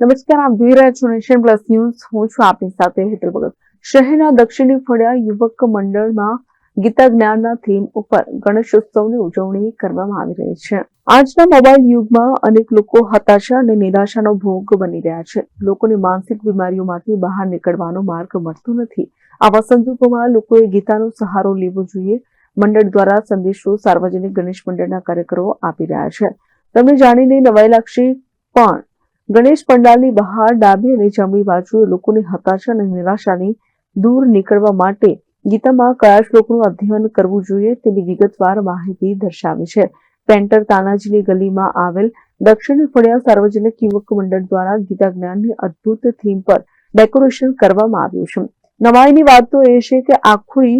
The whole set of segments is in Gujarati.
નમસ્કાર, આપ જોઈ રહ્યા છો નેશન પ્લસ ન્યૂઝ. હું છું આપની સાથે હેતલ ભગત. શહેરના દક્ષિણી ફળિયા યુવક મંડળમાં ગીતા જ્ઞાનના થીમ ઉપર ગણેશ ઉત્સવની ઉજવણી કરવામાં આવી રહી છે. આજના મોબાઈલ યુગમાં અનેક લોકો હતાશા અને નિરાશાનો ભોગ બની રહ્યા છે. લોકોની માનસિક બીમારીઓમાંથી બહાર નીકળવાનો માર્ગ મળતો નથી. આવા સંજોગોમાં લોકોએ ગીતાનો સહારો લેવો જોઈએ. મંડળ દ્વારા સંદેશો સાર્વજનિક ગણેશ મંડળના કાર્યકરો આપી રહ્યા છે. તમને જાણીને નવાઈ લાગશે, પણ ગણેશ પંડાલની બહાર ડાબી અને જમણી બાજુએ લોકોની હતાશા અને નિરાશાની દૂર નીકળવા માટે ગીતામાં કયા શ્લોકનું અધ્યયન કરવું જોઈએ તેની વિગતવાર માહિતી દર્શાવી છે. પેન્ટર તાનાજીની ગલીમાં આવેલ દક્ષિણ ફળિયા સાર્વજનિક યુવક મંડળ દ્વારા ગીતા જ્ઞાનની અદ્ભુત થીમ પર ડેકોરેશન કરવામાં આવ્યું છે. નવાઈની વાત તો એ છે કે આખું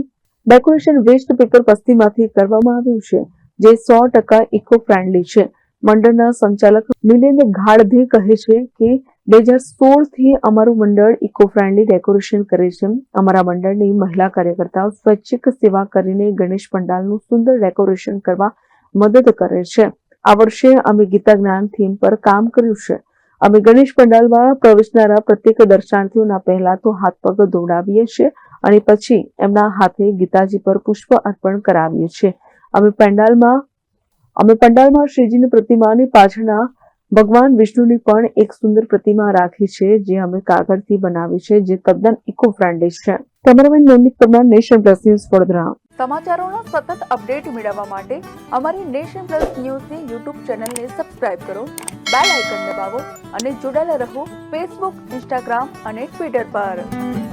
ડેકોરેશન વેસ્ટ પેપર પસ્તીમાંથી કરવામાં આવ્યું છે, જે સો ટકા ઇકો ફ્રેન્ડલી છે. મંડળના સંચાલક નિલેન્દ્ર ઘાડધે કહે છે કે બે હજાર સોળથી અમારું મંડળ ઇકો ફ્રેન્ડલી ડેકોરેશન કરે છે. અમારા મંડળની મહિલા કાર્યકર્તાઓ સ્વૈચ્છિક સેવા કરીને ગણેશ પંડાલનું સુંદર ડેકોરેશન કરવા મદદ કરે છે. આ વર્ષે અમે ગીતા જ્ઞાન થીમ પર કામ કર્યું છે. અમે ગણેશ પંડાલમાં પ્રવેશનારા પ્રત્યેક દર્શનાર્થીઓના પહેલા તો હાથ પગ દોડાવીએ છીએ અને પછી એમના હાથે ગીતાજી પર પુષ્પ અર્પણ કરાવીએ છીએ. અમે પંડાલમાં અમે પંડાલમાં શ્રીજીની પ્રતિમાની પાછળના ભગવાન વિષ્ણુની પણ એક સુંદર પ્રતિમા રાખી છે, જે અમે કાગળથી બનાવી છે, જે તદ્દન ઇકો ફ્રેન્ડલી છે. Cameraman Nondik Parmar, Nation Plus News Vadodara. સમાચારોનો સતત અપડેટ મેળવવા માટે અમારી નેશન પ્લસ ન્યૂઝની યુટ્યુબ ચેનલને સબસ્ક્રાઇબ કરો, બેલ આઇકન દબાવો અને જોડાયેલા રહો ફેસબુક, ઇન્સ્ટાગ્રામ અને ટ્વિટર પર.